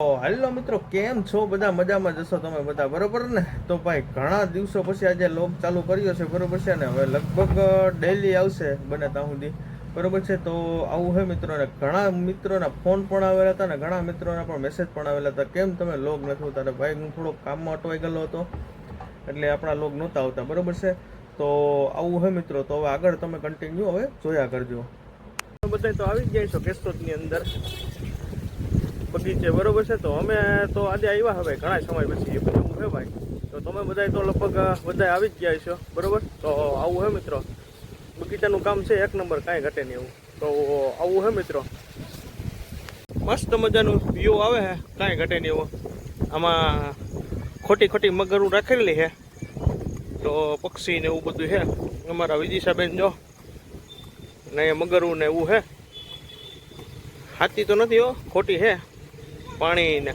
Hello મિત્રો, કેમ છો? બધા મજામાં જશો તમે બધા, બરોબર ને? તો ભાઈ, ઘણા દિવસો પછી આજે લોગ ચાલુ કર્યો છે, બરોબર છે ને? હવે લગભગ ડેલી આવશે બને ત્યાં સુધી, બરોબર છે? તો આવું હે મિત્રોને ઘણા મિત્રોના ફોન પણ આવેલા હતા ને, ઘણા મિત્રોના પણ મેસેજ પણ આવેલા હતા. કેમ તમે લોગ નથી ઉતારે ભાઈ, હું થોડો કામમાં અટવાઈ ગયેલો હતો, એટલે આપણા લોગ નહોતા આવતા, બરોબર છે? તો આવું છે મિત્રો, તો હવે આગળ તમે કન્ટિન્યુ હવે જોયા કરજો. બધા તો આવી જ જાય છો કેસ્ટોટની અંદર. બગીચે બરોબર છે, તો અમે તો આજે આવ્યા હવે, ઘણા સમય પછી. એ બધું છે ભાઈ. તો તમે બધા તો લગભગ બધા આવી જ ગયા છો બરોબર? તો આવું હે મિત્રો. બગીચાનું કામ છે, એક નંબર કાંઈ ઘટે નહીં એવું. તો આવું હે મિત્રો. મસ્ત મજાનું વ્યૂ આવે હે, કાંઈ ઘટે નહીં એવું. આમાં ખોટી ખોટી મગરું રાખેલી છે તો પક્ષી ને એવું બધું છે અમારા વિદિશાબેન જો, ને મગરું ને એવું છે હાથી તો નથી હો, ખોટી છે પાણી ને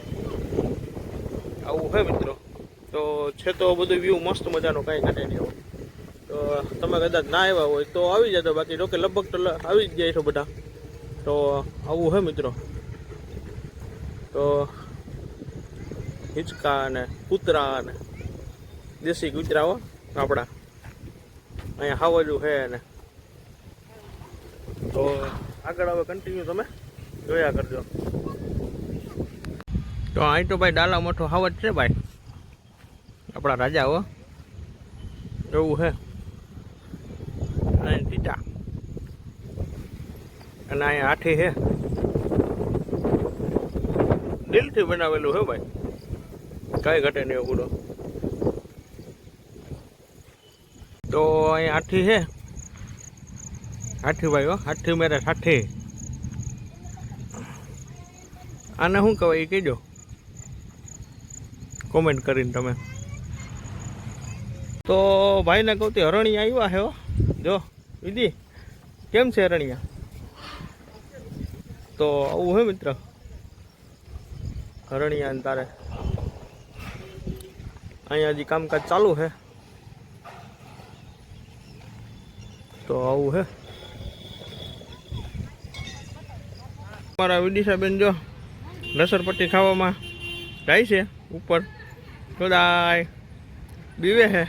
આવું છે મિત્રો. તો છે તો બધું વ્યૂ મસ્ત મજાનો કાંઈ ઘટે નહીં એવું તો તમે કદાચ ના આવ્યા હોય તો આવી જતો બાકી જોકે લગભગ તો આવી જ જાય છો બધા. તો આવું છે મિત્રો. તો હિંચકા ને કૂતરા ને દેશી કૂતરાઓ આપણા. અહીંયા હાવજું છે ને. તો આગળ હવે કન્ટિન્યુ તમે જોયા કરજો. તો અહીં તો ભાઈ ડાલા મોટો હાવજ છે ભાઈ. આપણા રાજા હો. એવું છે અહીં ટીટા અને અહીંયા આઠી છે દિલથી બનાવેલું છે ભાઈ. કઈ ઘટે નહીં પૂરો તો અહીંયા હાથી છે હાથી હો, હાથી મેરે હાથી. આને શું કહેવાય એ કહેજો. કોમેન્ટ કરીને તમે. તો ભાઈને કહું તે હરણિયા આવ્યા હે જો, વિધિ, કેમ છે હરણિયા તો આવું હે મિત્ર. હરણિયા તારે. અહીંયા હજી કામકાજ ચાલુ છે તો આવું હે. મારા વિદિશાબેન જો લસરપટ્ટી ખાવામાં જાય છે ઉપર. Cô Goodbye. Biết hả?